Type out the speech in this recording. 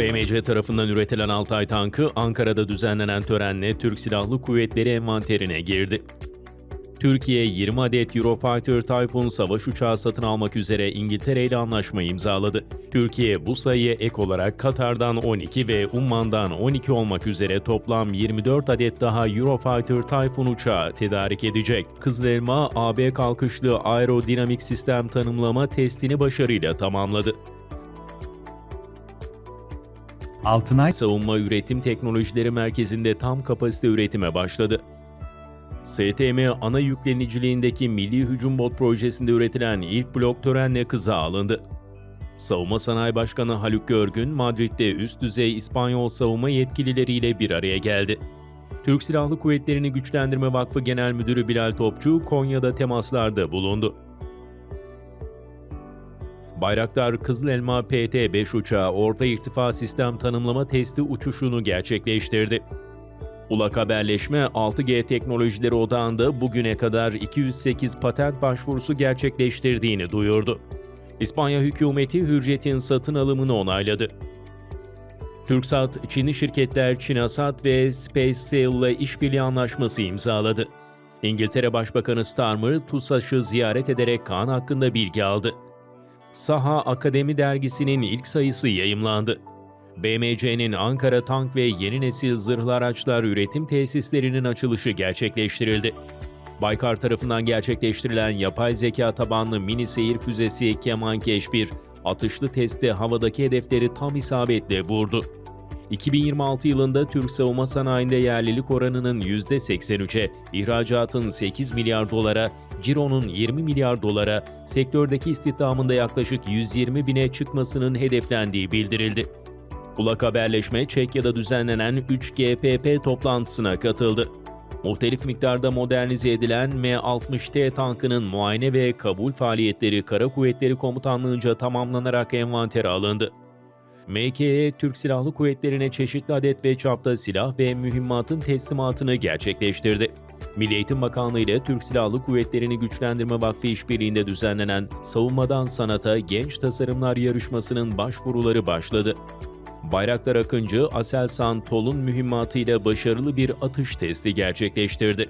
BMC tarafından üretilen Altay tankı Ankara'da düzenlenen törenle Türk Silahlı Kuvvetleri envanterine girdi. Türkiye 20 adet Eurofighter Typhoon savaş uçağı satın almak üzere İngiltere ile anlaşma imzaladı. Türkiye bu sayıya ek olarak Katar'dan 12 ve Umman'dan 12 olmak üzere toplam 24 adet daha Eurofighter Typhoon uçağı tedarik edecek. Kızılelma, AB kalkışlı aerodinamik sistem tanımlama testini başarıyla tamamladı. Altınay Savunma Üretim Teknolojileri Merkezi'nde tam kapasite üretime başladı. STM ana yükleniciliğindeki Milli Hücum Bot projesinde üretilen ilk blok törenle kıza alındı. Savunma Sanayi Başkanı Haluk Görgün, Madrid'de üst düzey İspanyol savunma yetkilileriyle bir araya geldi. Türk Silahlı Kuvvetleri'ni Güçlendirme Vakfı Genel Müdürü Bilal Topçu, Konya'da temaslarda bulundu. Bayraktar Kızıl Elma PT-5 uçağı orta irtifa sistem tanımlama testi uçuşunu gerçekleştirdi. Ulak Haberleşme 6G teknolojileri odağında bugüne kadar 208 patent başvurusu gerçekleştirdiğini duyurdu. İspanya hükümeti Hürjet'in satın alımını onayladı. TürkSat, Çinli şirketler Çinasat ve SpaceSail ile işbirliği anlaşması imzaladı. İngiltere Başbakanı Starmer, TUSAŞ'ı ziyaret ederek Kaan hakkında bilgi aldı. Saha Akademi dergisinin ilk sayısı yayımlandı. BMC'nin Ankara tank ve yeni nesil zırhlı araçlar üretim tesislerinin açılışı gerçekleştirildi. Baykar tarafından gerçekleştirilen yapay zeka tabanlı mini seyir füzesi Kemankeş 1, atışlı testte havadaki hedefleri tam isabetle vurdu. 2026 yılında Türk savunma sanayinde yerlilik oranının %83'e, ihracatın 8 milyar dolara, cironun 20 milyar dolara, sektördeki istihdamında yaklaşık 120 bine çıkmasının hedeflendiği bildirildi. Ulak Haberleşme, Çekya'da düzenlenen 3GPP toplantısına katıldı. Muhtelif miktarda modernize edilen M60T tankının muayene ve kabul faaliyetleri Kara Kuvvetleri Komutanlığı'nca tamamlanarak envantere alındı. MKE, Türk Silahlı Kuvvetleri'ne çeşitli adet ve çapta silah ve mühimmatın teslimatını gerçekleştirdi. Milli Eğitim Bakanlığı ile Türk Silahlı Kuvvetleri'ni Güçlendirme Vakfı işbirliğinde düzenlenen Savunmadan Sanata Genç Tasarımlar Yarışması'nın başvuruları başladı. Bayraktar Akıncı, Aselsan Tol'un mühimmatıyla başarılı bir atış testi gerçekleştirdi.